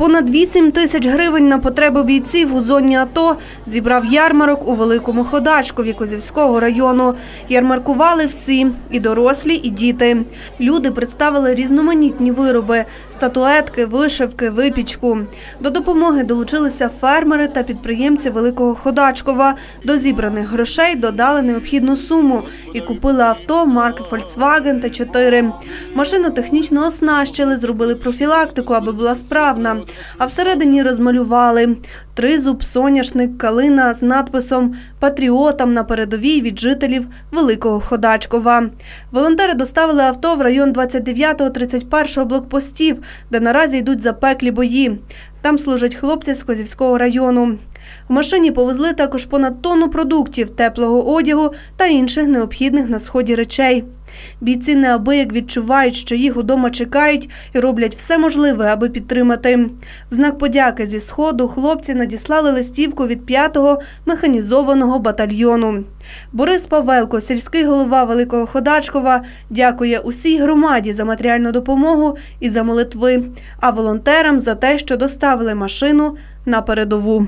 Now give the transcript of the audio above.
Понад 8 тисяч гривень на потреби бійців у зоні АТО зібрав ярмарок у Великому Ходачкові Козівського району. Ярмаркували всі – і дорослі, і діти. Люди представили різноманітні вироби – статуетки, вишивки, випічку. До допомоги долучилися фермери та підприємці Великого Ходачкова. До зібраних грошей додали необхідну суму і купили авто марки Volkswagen Т4. Машину технічно оснащили, зробили профілактику, аби була справна. А всередині розмалювали тризуб, соняшник, калина з надписом «Патріотам на передовій від жителів Великого Ходачкова». Волонтери доставили авто в район 29-31 блокпостів, де наразі йдуть запеклі бої. Там служать хлопці з Козівського району. В машині повезли також понад тонну продуктів, теплого одягу та інших необхідних на сході речей. Бійці неабияк відчувають, що їх удома чекають і роблять все можливе, аби підтримати. В знак подяки зі сходу хлопці надіслали листівку від 5-го механізованого батальйону. Борис Павелко, сільський голова Великого Ходачкова, дякує усій громаді за матеріальну допомогу і за молитви, а волонтерам за те, що доставили машину на передову.